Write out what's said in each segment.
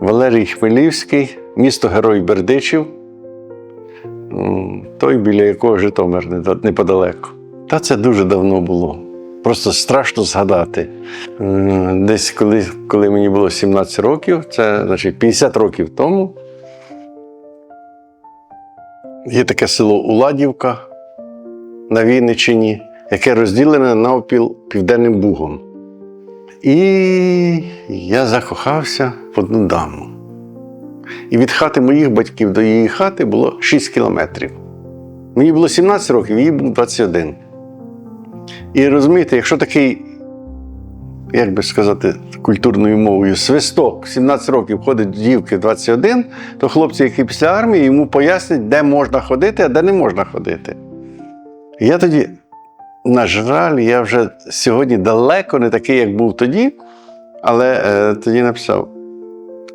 Валерій Хмелівський, місто Герой Бердичів, той, біля якого Житомир неподалеку. Та це дуже давно було. Просто страшно згадати. Десь коли, коли мені було 17 років, це значить 50 років тому. Є таке село Уладівка на Вінниччині, яке розділене навпіл Південним Бугом. І я закохався в одну даму. І від хати моїх батьків до її хати було 6 кілометрів. Мені було 17 років, їй було 21. І розумієте, якщо такий, як би сказати, культурною мовою, свисток 17 років ходить до дівки в 21, то хлопці, які після армії, йому пояснять, де можна ходити, а де не можна ходити. Я тоді, на жаль, я вже сьогодні далеко не такий, як був тоді, але е, тоді написав: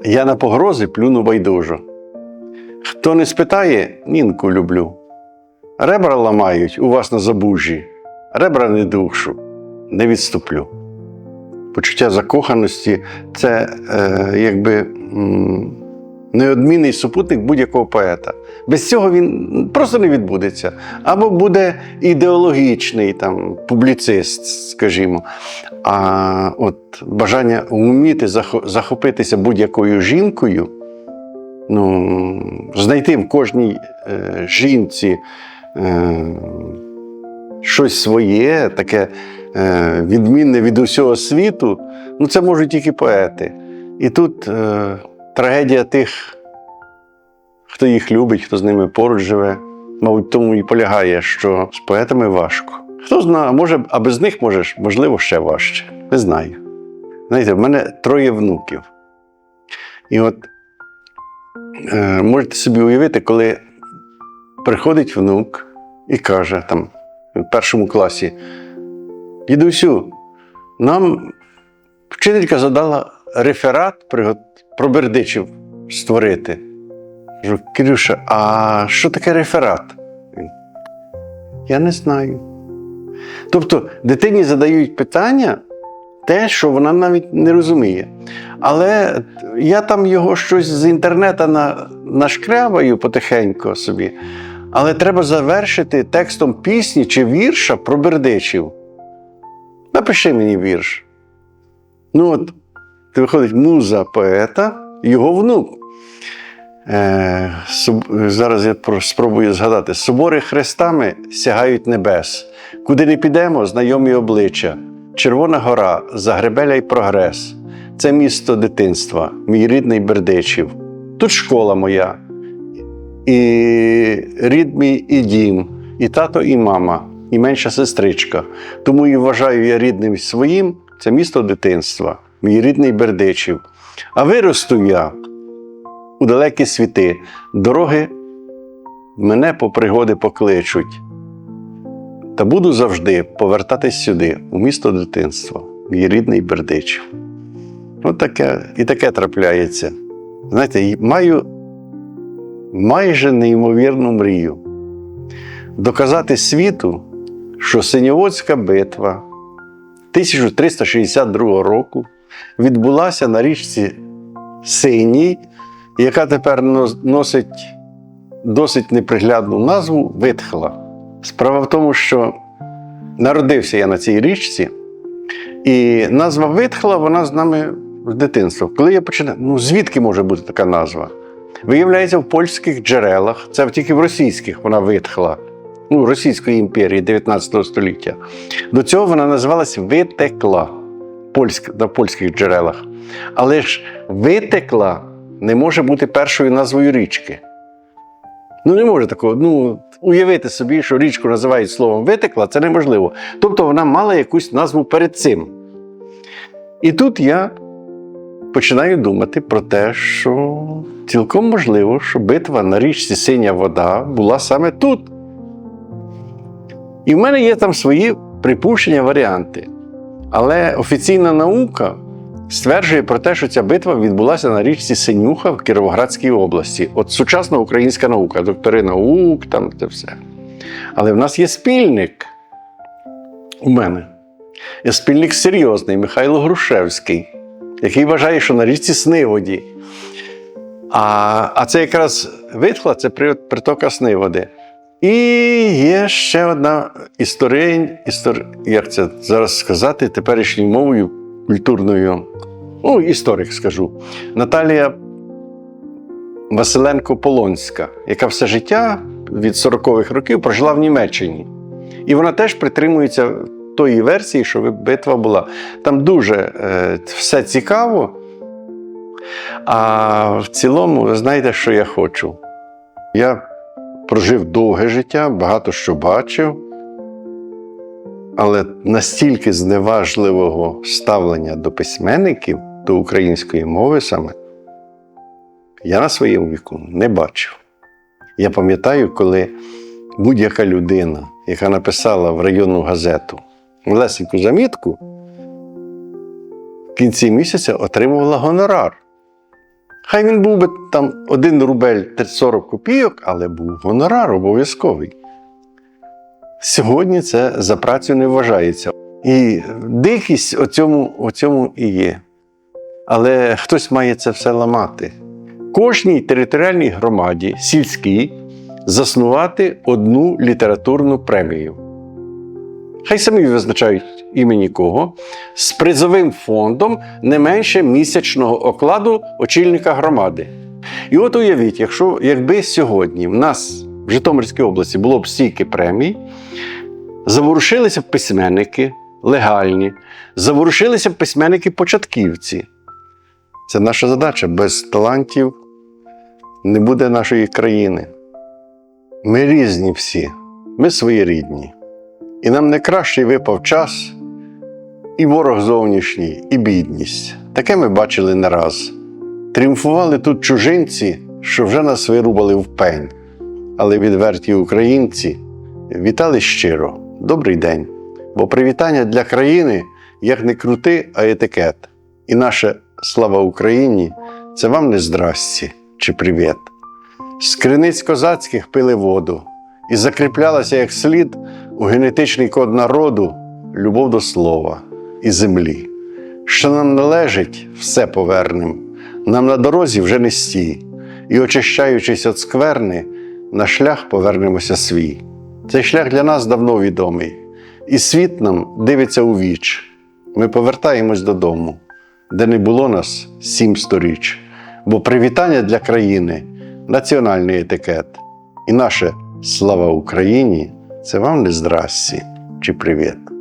я на погрози плюну байдужо. Хто не спитає, нінку люблю. Ребра ламають у вас на забужі, ребра не душу, не відступлю. Почуття закоханості це е, якби неодмінний супутник будь-якого поета. Без цього він просто не відбудеться. Або буде ідеологічний там, публіцист, скажімо. А от бажання вміти захопитися будь-якою жінкою, ну, знайти в кожній е, жінці е, щось своє, таке е, відмінне від усього світу, ну це можуть тільки поети. І тут е, трагедія тих, хто їх любить, хто з ними поруч живе, мабуть, тому і полягає, що з поетами важко. Хто знає, може, а без них можеш, можливо, ще важче. Не знаю. Знаєте, в мене троє внуків. І от е, можете собі уявити, коли приходить внук і каже там в першому класі: Дідусю, нам вчителька задала реферат про бердичів створити. Кажу, Кирюша, а що таке реферат? Я не знаю. Тобто дитині задають питання, те, що вона навіть не розуміє. Але я там його щось з інтернету на, нашкрябаю потихеньку собі. Але треба завершити текстом пісні чи вірша про бердичів. Напиши мені вірш. Ну, от, ти виходить муза поета, його внук. Е, суб- зараз я спробую згадати. Собори хрестами сягають небес. Куди не підемо, знайомі обличчя. Червона гора, Загребеля й прогрес. Це місто дитинства, мій рідний Бердичів. Тут школа моя, і рід мій і дім, і тато, і мама, і менша сестричка. Тому і вважаю я рідним своїм це місто дитинства, мій рідний Бердичів. А виросту я у далекі світи, дороги мене по пригоди покличуть. Та буду завжди повертатись сюди, у місто дитинства, мій рідний Бердичів. От таке, і таке трапляється. Знаєте, маю майже неймовірну мрію доказати світу, що Синьоводська битва 1362 року відбулася на річці Синій, яка тепер носить досить неприглядну назву Витхла. Справа в тому, що народився я на цій річці, і назва Витхла, вона з нами з дитинства. Коли я починаю, ну звідки може бути така назва? Виявляється, в польських джерелах, це тільки в російських вона витхла, ну, Російської імперії 19 століття. До цього вона називалась Витекла польськ, на польських джерелах. Але ж витекла не може бути першою назвою річки. Ну, не може такого. Ну, уявити собі, що річку називають словом витекла, це неможливо. Тобто вона мала якусь назву перед цим. І тут я починаю думати про те, що цілком можливо, що битва на річці Синя вода була саме тут. І в мене є там свої припущення, варіанти. Але офіційна наука стверджує про те, що ця битва відбулася на річці Синюха в Кіровоградській області. От сучасна українська наука, доктори наук, там це все. Але в нас є спільник у мене. Є спільник серйозний Михайло Грушевський, який вважає, що на річці Сниводі А, а це якраз витхла це при- притока сни води. І є ще одна історія, істор... як це зараз сказати, теперішньою мовою культурною, ну, історик скажу. Наталія Василенко Полонська, яка все життя від 40-х років прожила в Німеччині. І вона теж притримується тої версії, що битва була. Там дуже е, все цікаво. А в цілому, ви знаєте, що я хочу? Я прожив довге життя, багато що бачив, але настільки зневажливого ставлення до письменників, до української мови саме, я на своєму віку не бачив. Я пам'ятаю, коли будь-яка людина, яка написала в районну газету малесеньку замітку, в кінці місяця отримувала гонорар. Хай він був би там 1 рубель 40 копійок, але був гонорар обов'язковий. Сьогодні це за працю не вважається. І дикість у цьому, у цьому і є. Але хтось має це все ламати. Кожній територіальній громаді, сільській, заснувати одну літературну премію. Хай самі визначають імені кого, з призовим фондом не менше місячного окладу очільника громади. І от уявіть, якщо якби сьогодні в нас в Житомирській області було б стільки премій, заворушилися б письменники легальні, заворушилися б письменники-початківці. Це наша задача. Без талантів не буде нашої країни. Ми різні всі, ми своєрідні. І нам не кращий випав час, і ворог зовнішній, і бідність. Таке ми бачили не раз. Тріумфували тут чужинці, що вже нас вирубали в пень. Але відверті українці вітали щиро, добрий день. Бо привітання для країни як не крути, а етикет. І наше слава Україні це вам не здрасті чи привіт. З криниць козацьких пили воду і закріплялася як слід у генетичний код народу любов до слова і землі. Що нам належить, все повернем, нам на дорозі вже не стій, і, очищаючись від скверни, на шлях повернемося свій. Цей шлях для нас давно відомий, і світ нам дивиться у віч. Ми повертаємось додому, де не було нас сім сторіч, бо привітання для країни національний етикет. І наше слава Україні це вам не здрасті чи привіт.